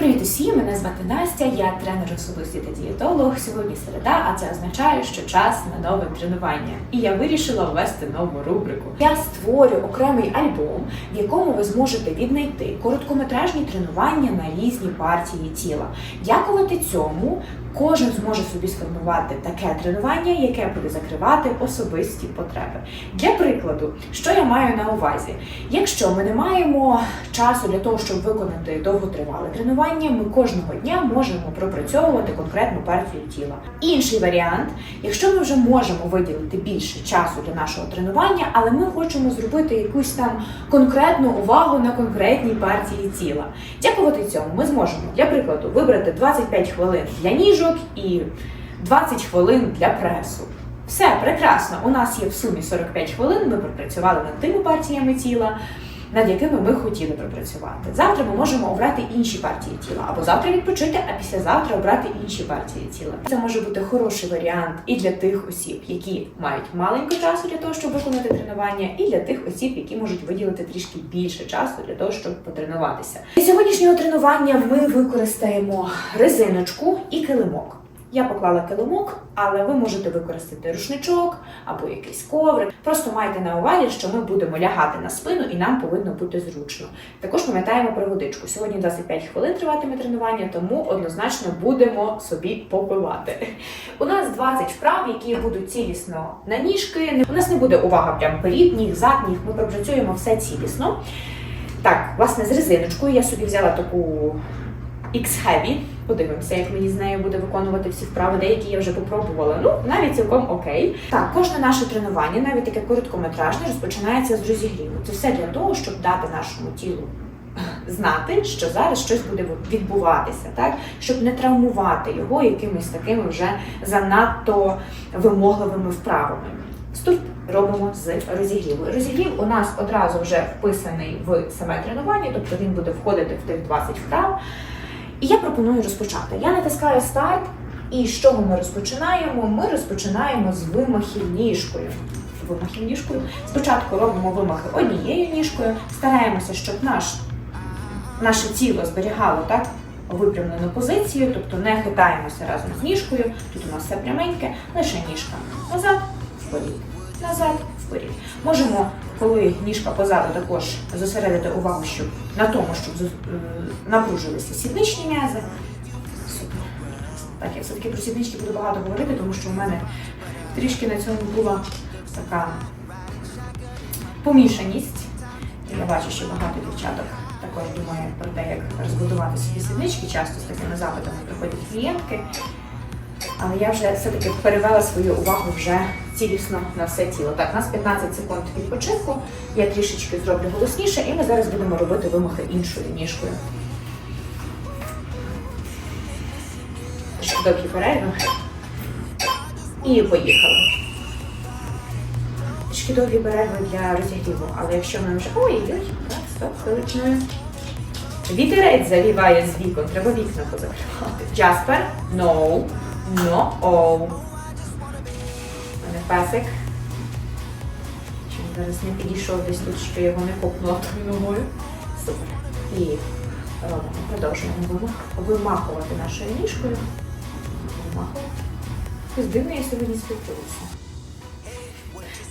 Привіт усім! Мене звати Настя, я тренер особисті та дієтолог. Сьогодні середа, а це означає, що час на нове тренування. І я вирішила ввести нову рубрику. Я створю окремий альбом, в якому ви зможете віднайти короткометражні тренування на різні партії тіла. Дякувати цьому. Кожен зможе собі сформувати таке тренування, яке буде закривати особисті потреби. Для прикладу, що я маю на увазі? Якщо ми не маємо часу для того, щоб виконати довготривале тренування, ми кожного дня можемо пропрацьовувати конкретну партію тіла. Інший варіант, якщо ми вже можемо виділити більше часу для нашого тренування, але ми хочемо зробити якусь там конкретну увагу на конкретній партії тіла. Дякувати цьому, ми зможемо для прикладу вибрати 25 хвилин для ніжок і 20 хвилин для пресу. Все прекрасно. У нас є в сумі 45 хвилин. Ми пропрацювали над тими партіями тіла, над якими ми хотіли пропрацювати. Завтра ми можемо обрати інші партії тіла, або завтра відпочити, а післязавтра обрати інші партії тіла. Це може бути хороший варіант і для тих осіб, які мають маленько часу для того, щоб виконати тренування, і для тих осіб, які можуть виділити трішки більше часу для того, щоб потренуватися. Для сьогоднішнього тренування ми використаємо резиночку і килимок. Я поклала килимок, але ви можете використати рушничок або якийсь коврик. Просто майте на увазі, що ми будемо лягати на спину і нам повинно бути зручно. Також пам'ятаємо про водичку. Сьогодні 25 хвилин триватиме тренування, тому однозначно будемо собі попивати. У нас 20 вправ, які будуть цілісно на ніжки. У нас не буде увага прям перед, ніг, зад, ніг. Ми пропрацюємо все цілісно. Так, власне, з резиночкою я собі взяла таку X-Heavy. Подивимося, як мені з нею буде виконувати всі вправи. Деякі я вже попробувала. Ну, навіть цілком окей. Так, кожне наше тренування, навіть таке короткометражне, розпочинається з розігріву. Це все для того, щоб дати нашому тілу знати, що зараз щось буде відбуватися, так щоб не травмувати його якимись такими вже занадто вимогливими вправами. Вступ робимо з розігріву. Розігрів у нас одразу вже вписаний в саме тренування, тобто він буде входити в тих 20 вправ. І я пропоную розпочати. Я натискаю старт, і з чого ми розпочинаємо? Ми розпочинаємо з вимахів ніжкою. Вимахів ніжкою. Спочатку робимо вимахи однією ніжкою, стараємося, щоб наш, наше тіло зберігало так випрямлену позицію, тобто не хитаємося разом з ніжкою. Тут у нас все пряменьке, лише ніжка назад, вперед, назад, вперед. Можемо, коли ніжка позаду, також зосередити увагу щоб, на тому, щоб е, напружилися сідничні м'язи. Так, я все-таки про сіднички буду багато говорити, тому що у мене трішки на цьому була така помішаність. Я бачу, що багато дівчаток також думає про те, як розбудувати собі сіднички. Часто з такими запитами приходять клієнтки. Але я вже все-таки перевела свою увагу вже цілісно на все тіло. Так, у нас 15 секунд відпочинку. Я трішечки зроблю голосніше, і ми зараз будемо робити вимахи іншою ніжкою. Довгі перерви. І поїхали. Трішки довгі перерви для розігріву, але якщо ми вже. Ой-ой, так, стоп, хвиличною. Вітерець завіває з вікон, треба вікна позакривати. Джаспер, no, no, oh. У мене песик. Чи зараз не підійшов десь тут, що його не копнула тою. Супер. І робимо, продовжуємо вимахувати нашою ніжкою. Вимахувати. Якось дивно я сьогодні спілкуюся.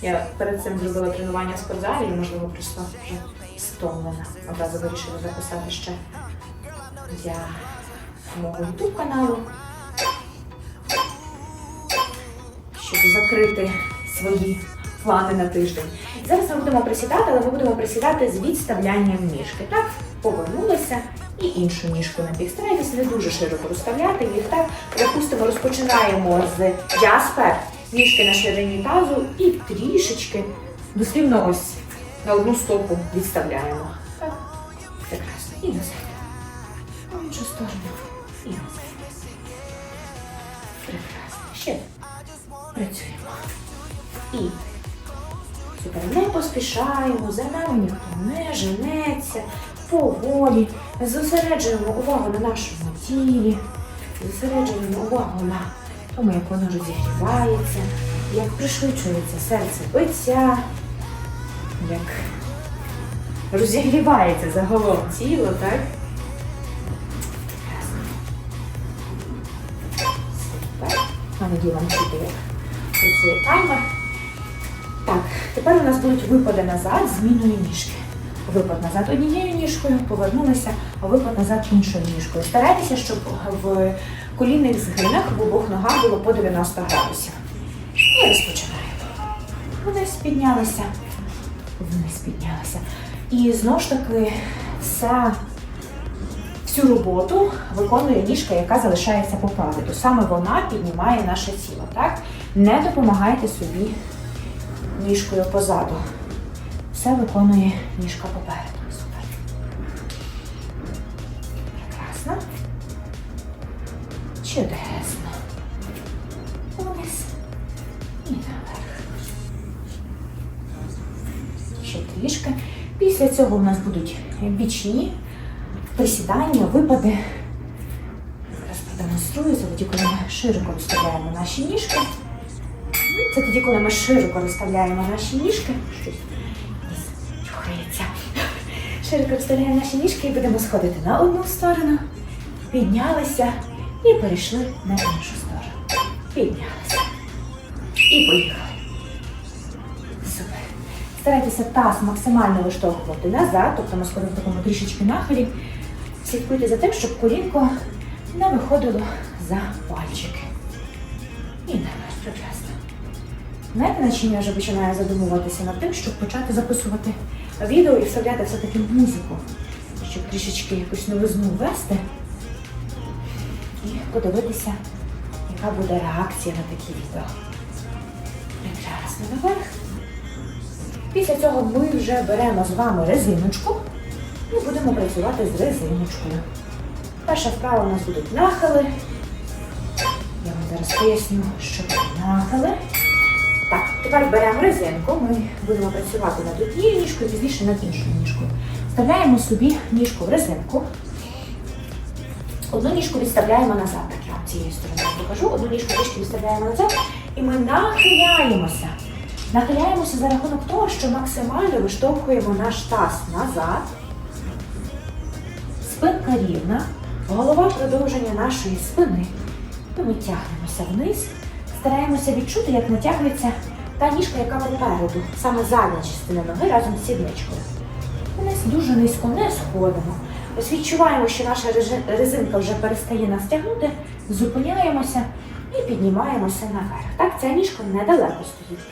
Я перед цим зробила тренування в спортзалі і, можливо, просто вже стомлена. Одразу вирішила записати ще для мого YouTube каналу, щоб закрити свої плани на тиждень. Зараз ми будемо присідати, але ми будемо присідати з відставлянням ніжки. Так, повернулися і іншу ніжку на бік. Старайтеся не дуже широко розставляти їх. Так, допустимо, розпочинаємо з джаспер, ніжки на ширині тазу і трішечки дослівно ось на одну стопу відставляємо. Так, прекрасно. І назад. В іншу сторону. І назад. Прекрасно працюємо. І супер. Не поспішаємо, за нами ніхто не женеться, поволі, зосереджуємо увагу на нашому тілі, зосереджуємо увагу на тому, як воно розігрівається, як пришвидшується серце биття, як розігрівається загалом тіло, так? Супер. А не ділом як працює таймер. Так, тепер у нас будуть випади назад зміною ніжки. Випад назад однією ніжкою, повернулися, а випад назад іншою ніжкою. Старайтеся, щоб в колінних згинах в обох ногах було по 90 градусів. І розпочинаємо. Вниз піднялися, вниз піднялися. І знову ж таки, вся, всю роботу виконує ніжка, яка залишається попереду. Саме вона піднімає наше тіло. Так? Не допомагайте собі ніжкою позаду. Все виконує ніжка попереду. Супер. Прекрасно. Чудесно. Вниз. І наверх. Ще трішки. Після цього у нас будуть бічні присідання, випади. Зараз продемонструю, ми широко розставляємо наші ніжки. Це тоді, коли ми широко розставляємо наші ніжки. Щось чухається. Широко розставляємо наші ніжки і будемо сходити на одну сторону. Піднялися і перейшли на іншу сторону. Піднялися. І поїхали. Супер. Старайтеся таз максимально виштовхувати назад, тобто ми сходимо в такому трішечки нахилі. Слідкуйте за тим, щоб колінко не виходило за пальчики. І наверх, прекрасно. Знаєте, над чим я вже починаю задумуватися над тим, щоб почати записувати відео і вставляти все-таки музику, щоб трішечки якусь новизну ввести і подивитися, яка буде реакція на такі відео. Прекрасно наверх. Після цього ми вже беремо з вами резиночку і будемо працювати з резиночкою. Перша вправа у нас будуть нахили. Я вам зараз поясню, що таке нахили. Тепер беремо резинку, ми будемо працювати над однією ніжкою, пізніше над іншою ніжкою. Вставляємо собі ніжку в резинку. Одну ніжку відставляємо назад. Так, я вам цією стороною покажу. Одну ніжку трішки відставляємо назад. І ми нахиляємося. Нахиляємося за рахунок того, що максимально виштовхуємо наш таз назад. Спинка рівна, голова продовження нашої спини. І ми тягнемося вниз, стараємося відчути, як натягується та ніжка, яка попереду, саме задня частина ноги разом з сідничкою. Вниз дуже низько не сходимо. Ось відчуваємо, що наша резинка вже перестає нас тягнути, зупиняємося і піднімаємося наверх. Так, ця ніжка недалеко стоїть.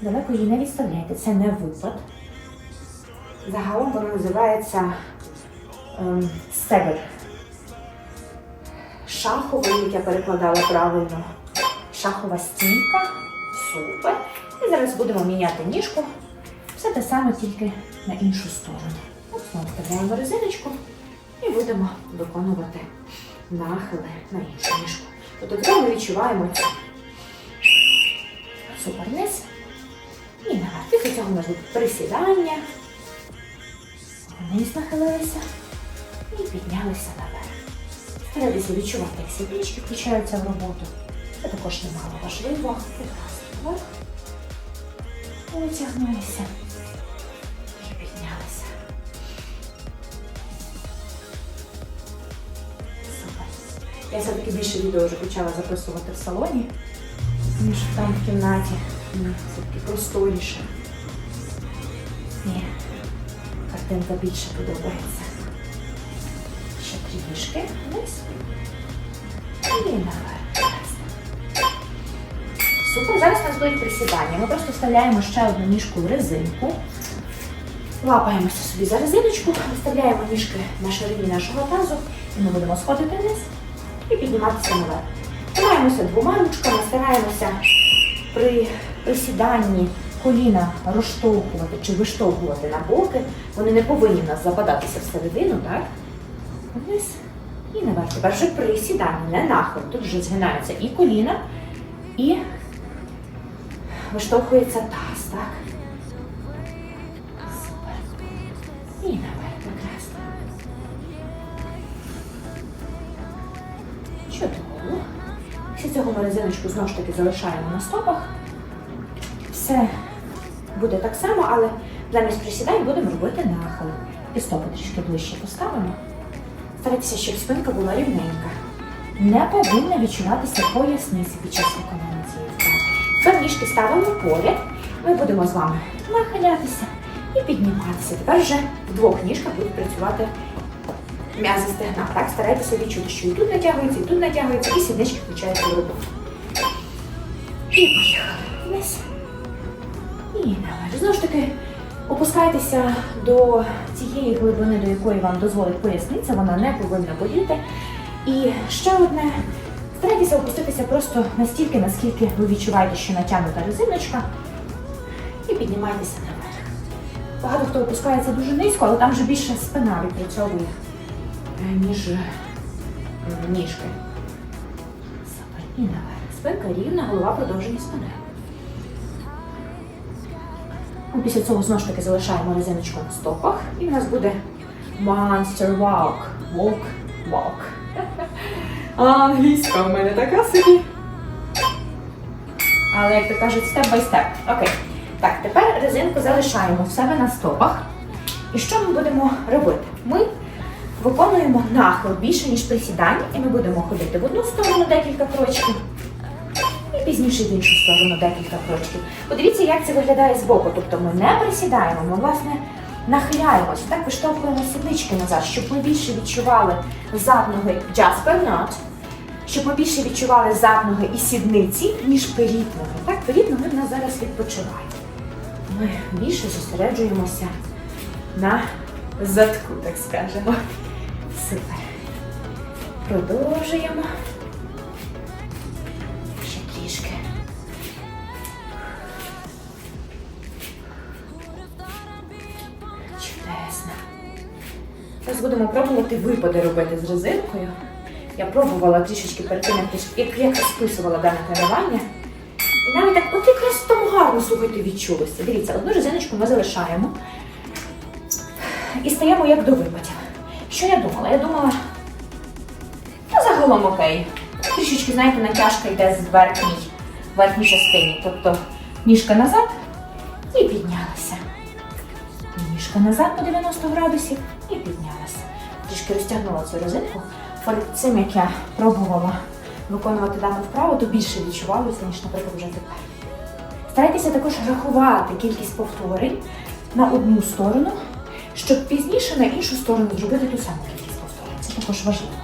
Далеко її не відставляйте, це не випад. Загалом воно називається ем, стегер. Шаховий, як я перекладала правильно. Шахова стійка. Супер. І зараз будемо міняти ніжку. Все те саме, тільки на іншу сторону. От знову вставляємо резиночку і будемо виконувати нахили на іншу ніжку. Тобто ми відчуваємо. Супер низ. І наверх. Після цього будуть присідання. Вниз нахилилися і піднялися наверх. Старайтеся відчувати, як сіднички включаються в роботу. Це також немало важливо. Прекрасно наверх. Витягнулися і піднялися. Супер. Я все-таки більше відео вже почала записувати в салоні, ніж там в кімнаті. Мені все-таки просторіше. І картинка більше подобається. Ще трішки вниз. І наверх. Супер, зараз у нас будуть присідання. Ми просто вставляємо ще одну ніжку в резинку. Лапаємося собі за резиночку, виставляємо ніжки на ширині нашого тазу, і ми будемо сходити вниз і підніматися наверх. Тримаємося двома ручками, стараємося при присіданні коліна розштовхувати чи виштовхувати на боки. Вони не повинні в нас западатися всередину, так? Вниз і наверх. Тепер вже присідання, не нахил. Тут вже згинаються і коліна, і виштовхується таз, так? Супер. І наверх, прекрасно. Чудово. Після цього ми резиночку знову ж таки залишаємо на стопах. Все буде так само, але замість присідань будемо робити нахили. І стопи трішки ближче поставимо. Старайтеся, щоб спинка була рівненька. не повинна відчуватися поясниці під час виконання цієї. Тепер ніжки ставимо поряд. Ми будемо з вами нахилятися і підніматися. Тепер вже в двох ніжках будуть працювати м'язи стегна. Так, старайтеся відчути, що і тут натягується, і тут натягується, і сіднички включаються в роботу. І поїхали вниз. І наверх. Знову ж таки, опускайтеся до цієї глибини, до якої вам дозволить поясниця, вона не повинна боліти. І ще одне. Старайтеся опуститися просто настільки, наскільки ви відчуваєте, що натягнута резиночка, і піднімайтеся наверх. Багато хто опускається дуже низько, але там вже більше спина відпрацьовує, е, ніж ніжки. І наверх. Спинка рівна, голова продовження спини. Ну, Після цього знову ж таки залишаємо резиночку на стопах, і в нас буде monster walk. Walk, walk. А англійська в мене така собі. Але як то кажуть, степ бай степ. Окей. Так, тепер резинку залишаємо в себе на стопах. І що ми будемо робити? Ми виконуємо нахил більше, ніж присідання, і ми будемо ходити в одну сторону декілька крочків. І пізніше в іншу сторону декілька крочків. Подивіться, як це виглядає збоку. Тобто ми не присідаємо, ми власне нахиляємося, так виштовхуємо сіднички назад, щоб ми більше відчували зад ноги just but not, щоб ми більше відчували зад ноги і сідниці, ніж перід ноги. Так, перід ноги в нас зараз відпочиває. Ми більше зосереджуємося на задку, так скажемо. Супер. Продовжуємо. Ще трішки. Чудесно. Зараз будемо пробувати випади робити з резинкою. Я пробувала трішечки перед тим, як, я розписувала дане тренування. І навіть так, от якраз там гарно, слухайте, відчулося. Дивіться, одну резиночку ми залишаємо і стаємо як до випадів. Що я думала? Я думала, та загалом окей. Трішечки, знаєте, натяжка йде з верхній, верхній частині. Тобто ніжка назад і піднялася. Ніжка назад по 90 градусів і піднялася. Трішки розтягнула цю резинку. Перед цим, як я пробувала виконувати дану вправу, то більше відчувалося, ніж, наприклад, вже тепер. Старайтеся також рахувати кількість повторень на одну сторону, щоб пізніше на іншу сторону зробити ту саму кількість повторень. Це також важливо.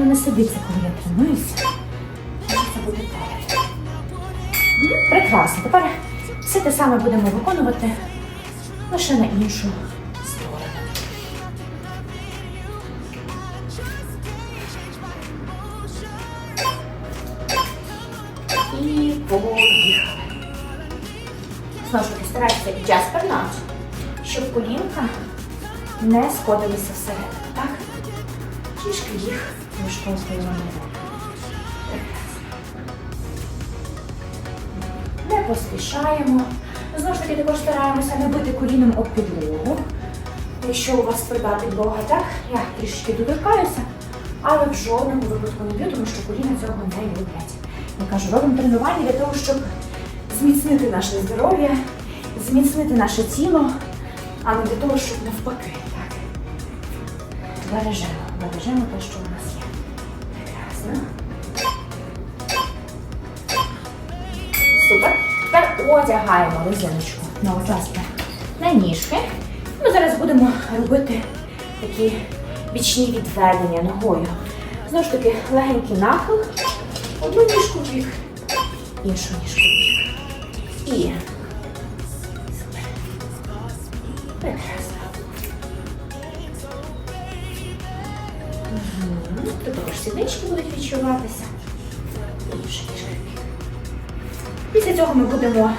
Песику не сидиться, коли я поряд. Прекрасно. Тепер все те саме будемо виконувати лише на іншу сторону. І поїхали. Знову ж таки, старайтеся і час пернати, щоб колінка не сходилися всередину. Так? Трішки їх виштовхуємо наверх. Не поспішаємо. Знову ж таки, також стараємося не бити коліном об підлогу. Якщо у вас тверда підлога, так, я трішки доторкаюся, але в жодному випадку не б'ю, тому що коліна цього не люблять. Я кажу, робимо тренування для того, щоб зміцнити наше здоров'я, зміцнити наше тіло, а не для того, щоб навпаки. Так. Бережемо, бережемо те, що у нас. Супер. Тепер одягаємо резиночку на участок на ніжки. Ми зараз будемо робити такі бічні відведення ногою. Знову ж таки, легенький нахил. Одну ніжку в бік, іншу ніжку в бік. І. сіднички будуть відчуватися. Ніжка в. Після цього ми будемо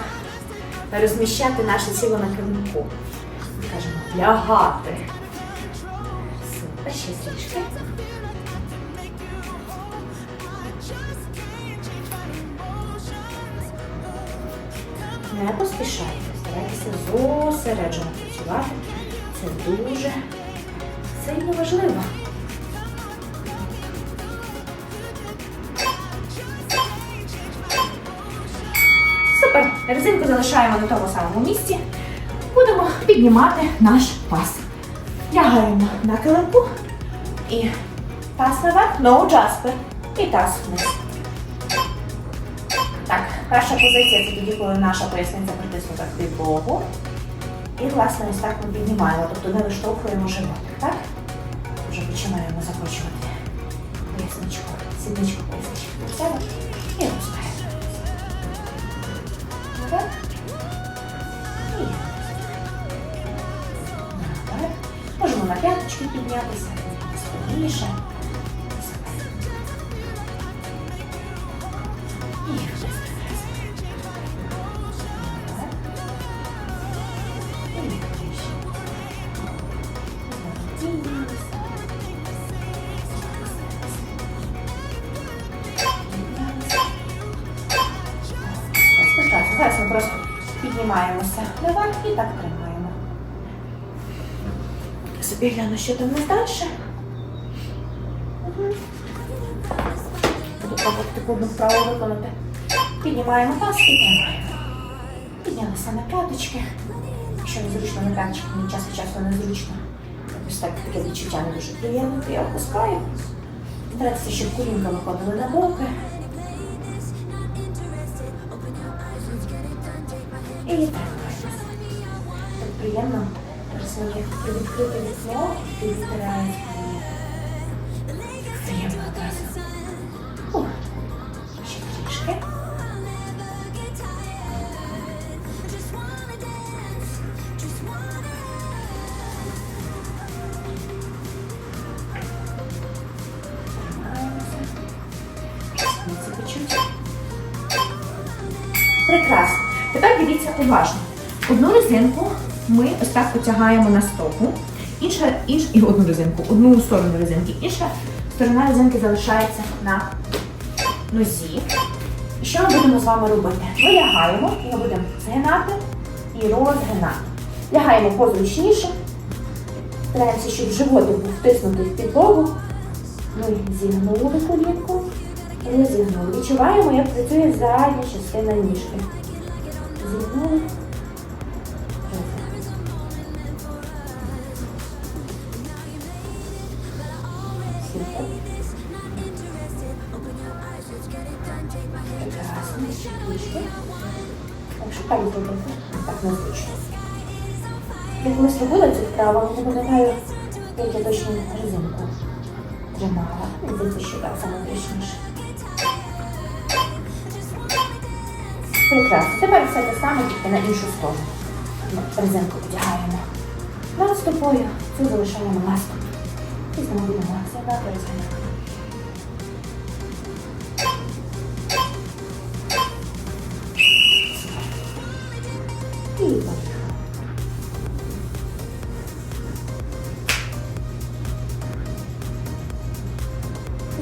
розміщати наше тіло на килимку. Скажемо, лягати. Супер, ще трішки. Не поспішайте, старайтеся зосереджено працювати. Це дуже сильно важливо. Резинку залишаємо на тому самому місці. Будемо піднімати наш пас. Лягаємо на килимку і таз наверх, no jasper. І таз вниз. Так, перша позиція це тоді, коли наша поясниця притиснута в підлогу. І, власне, ось так ми піднімаємо, тобто не виштовхуємо животик, так? Вже починаємо закручувати поясничку, сідничку поясничку Піднімемося. Ось прекрасно. Зараз ми просто піднімаємося наверх і так тримаємо. Гляну, що там нас далі. Буду пробувати одну вправу виконати. Піднімаємо і тримаємо. Піднялися на п'яточки. Якщо незручно на п'яточки, мені час від часу незручно. Ось так таке відчуття не дуже приємне, то я опускаю. Старайтеся, щоб колінка виходили на боки. І. Так. Зараз мені відкрите вікно і відтирає Приємно одразу. Ух. Ще трішки. Тримаємося. Спиці почуть. Прекрасно. Тепер дивіться уважно. Одну резинку ми ось так потягаємо на стопу, інша, інша і одну резинку, одну сторону резинки, інша сторона резинки залишається на нозі. І що ми будемо з вами робити? Ми лягаємо, і ми будемо згинати і розгинати. Лягаємо позручніше, стараємося, щоб животик був втиснутий в підлогу. Ми зігнули колінку, розігнули. Відчуваємо, як працює задня частина ніжки. Зігнули. Що так незвично. Робила цю вправу, не пам'ятаю, як я точно резинку тримала. Здається, що так саме точніше. Прекрасно. Тепер все те саме, тільки на іншу сторону. Резинку одягаємо над стопою, цю залишаємо наступ. І знову будемо розгинати.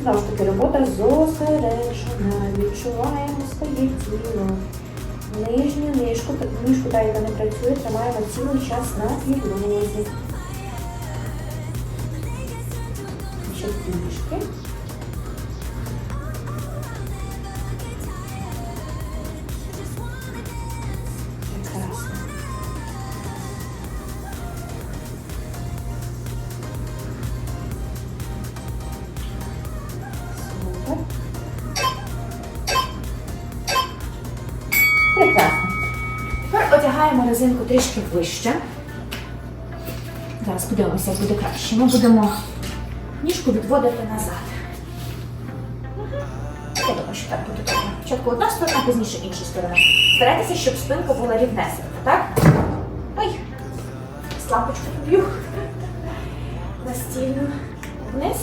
Знову робота зосереджена, відчуваємо своє тіло. Нижню ніжку, ніжку та, яка не працює, тримаємо цілий час на підлозі. Ще трішки. Резинку вище. Зараз подивимося, як буде краще. Ми будемо ніжку відводити назад. Я думаю, що так буде добре. Спочатку одна сторона, а пізніше інша сторона. Старайтеся, щоб спинка була рівнесенька, так? Ой, з лампочку поб'ю. Настільно вниз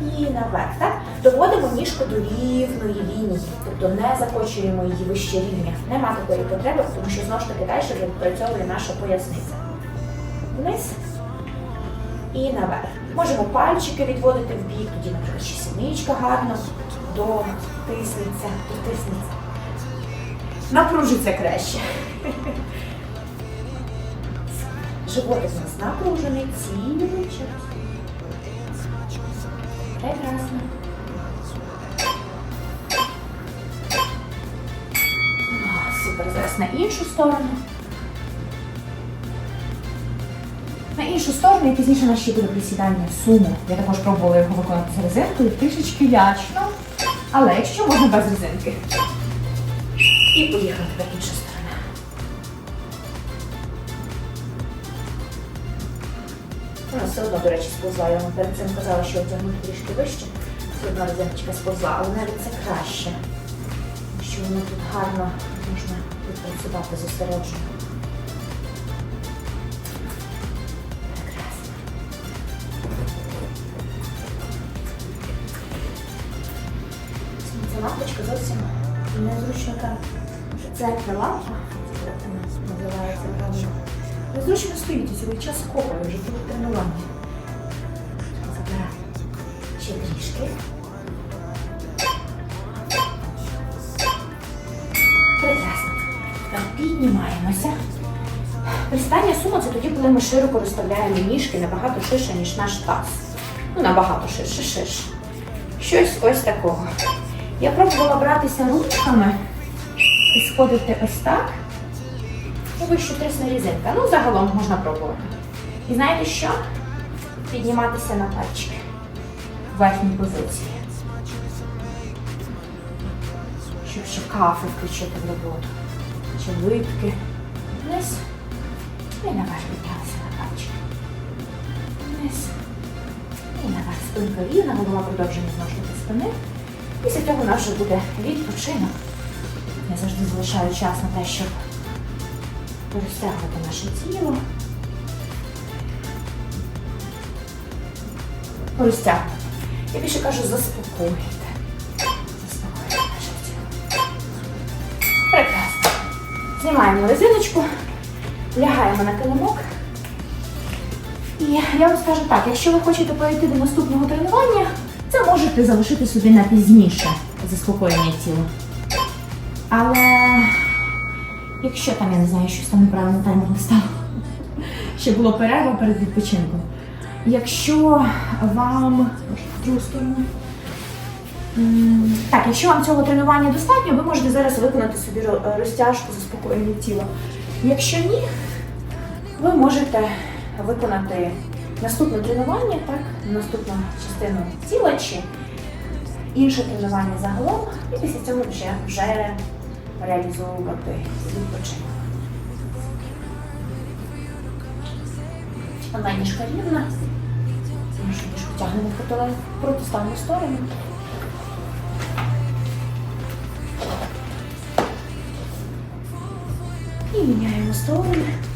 і наверх. Так? Доводимо ніжку до рівної лінії, тобто не закочуємо її вище рівня. Нема такої потреби, тому що знову ж таки далі відпрацьовує наша поясниця. Вниз і наверх. Можемо пальчики відводити в бік, тоді, наприклад, ще сідничка гарно дотиснеться, дотиснеться. Напружиться краще. Животик у нас напружений, цілий час. Прекрасно. Перемістилась на іншу сторону. На іншу сторону і пізніше у нас ще буде присідання суму. Я також пробувала його виконати з резинкою, трішечки лячно. Але якщо можна без резинки. І поїхала тепер інша сторона. Вона все одно, до речі, сповзла. Я вам перед цим казала, що одягнути трішки вище. Все одно резиночка сповзла, але навіть це краще. Що воно тут гарно можна відпрацювати зосереджено. Піднімаємося. Пристання сумо це тоді, коли ми широко розставляємо ніжки набагато ширше, ніж наш таз. Ну, набагато ширше, ширше. Щось ось такого. Я пробувала братися ручками і сходити ось так. Ну, вище трісна різинка. Ну, загалом можна пробувати. І знаєте що? Підніматися на пальчики в верхній позиції. Щоб ще кафи включити в роботу. Чи литки. Вниз. І наверх піднялися на пальчики. Вниз. І наверх спинка рівна, голова продовження зношувати спини. Після цього вже буде відпочинок. Я завжди залишаю час на те, щоб розтягувати наше тіло. Розтягувати. Я більше кажу, заспокоїти. Знімаємо резиночку, лягаємо на килимок. І я вам скажу так, якщо ви хочете перейти до наступного тренування, це можете залишити собі на пізніше заспокоєння тіла. Але якщо там, я не знаю, щось там неправильно таймер не стало, ще було перерва перед відпочинком. Якщо вам в другу сторону. Так, якщо вам цього тренування достатньо, ви можете зараз виконати собі ро- розтяжку заспокоєння тіла. Якщо ні, ви можете виконати наступне тренування, так, наступну частину тіла чи інше тренування загалом, і після цього вже, вже реалізовувати відпочинок. Одна рівна, іншу ніжку тягнемо в протиставну сторону. І сторони.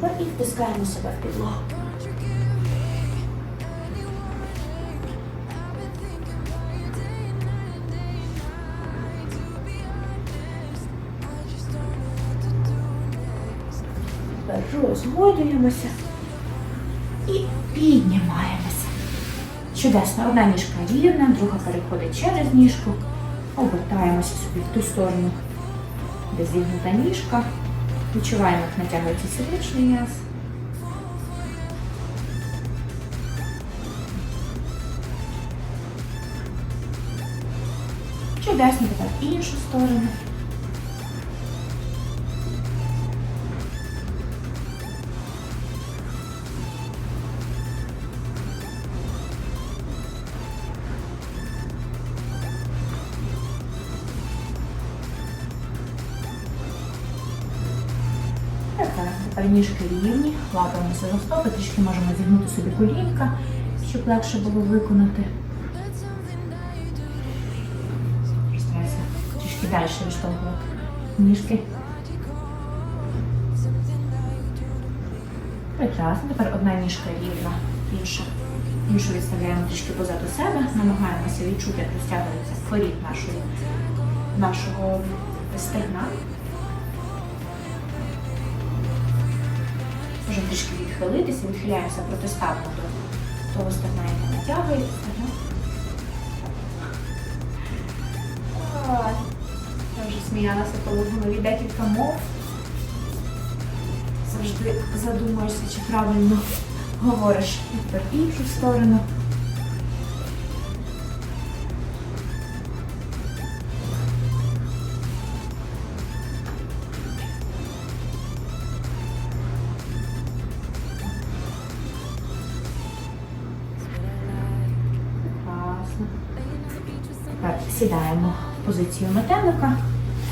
Супер. І втискаємо себе в підлогу. Тепер розгодуємося і піднімаємося. Чудесно. Одна ніжка рівна, друга переходить через ніжку. Обертаємося собі в ту сторону, де зігнута ніжка. Відчуваємо, як натягується сідничний м'яз. Чудесно, тепер іншу сторону. Ніжки рівні, лапаємося за стопи, трішки можемо зігнути собі колінка, щоб легше було виконати. Старайся трішки далі відштовхувати ніжки. Прекрасно. Тепер одна ніжка рівна, інша. Іншу відставляємо трішки позаду себе, намагаємося відчути, як розтягується порід нашого стегна. Може трішки відхилитися, відхиляємося протиставно до того стегна, яке натягується. Я вже сміялася, коли в декілька мов. Завжди задумуєшся, чи правильно говориш і тепер іншу сторону. Сідаємо в позицію метелика.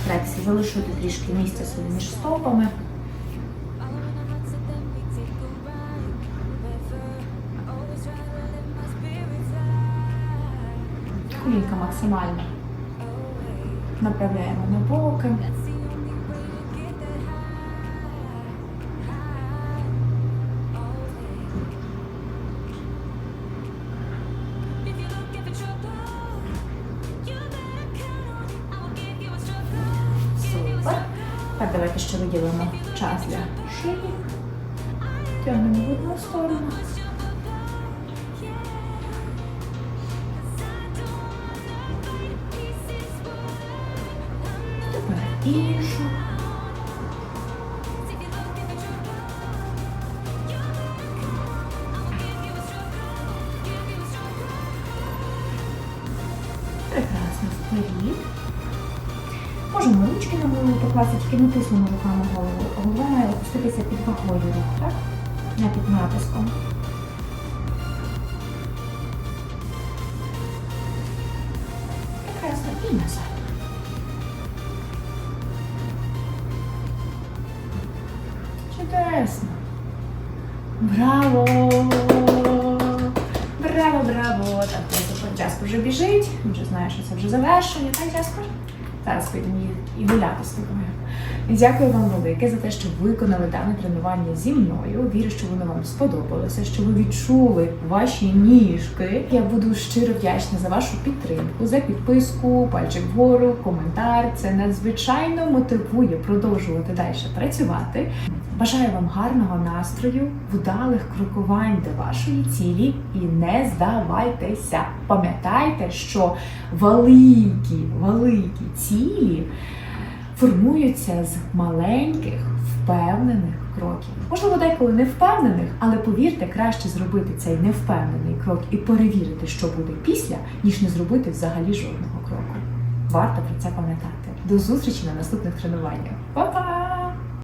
Рексі залишити трішки місця собі між стопами. Колінка максимально направляємо на боки. Час для шиї. Тягнемо в одну сторону. Тепер іншу. Прекрасно. Вперед. Можемо ручки на голову покласти, тільки не тиснемо руками голову. Голова має опуститися під вагою рук, так? Не під натиском. Прекрасно. І назад. Чудесно. Браво! Браво, браво! Так, тепер Джаспер вже біжить. Він вже знає, що це вже завершення, так, Джаспер? Зараз підемо і- і гуляти з тобою. Дякую вам велике за те, що виконали дане тренування зі мною. Вірю, що воно вам сподобалося, що ви відчули ваші ніжки. Я буду щиро вдячна за вашу підтримку, за підписку, пальчик вгору, коментар. Це надзвичайно мотивує продовжувати далі працювати. Бажаю вам гарного настрою, вдалих крокувань до вашої цілі і не здавайтеся. Пам'ятайте, що великі, великі цілі формуються з маленьких впевнених кроків. Можливо, деколи не впевнених, але повірте, краще зробити цей невпевнений крок і перевірити, що буде після, ніж не зробити взагалі жодного кроку. Варто про це пам'ятати. До зустрічі на наступних тренуваннях. Па-па!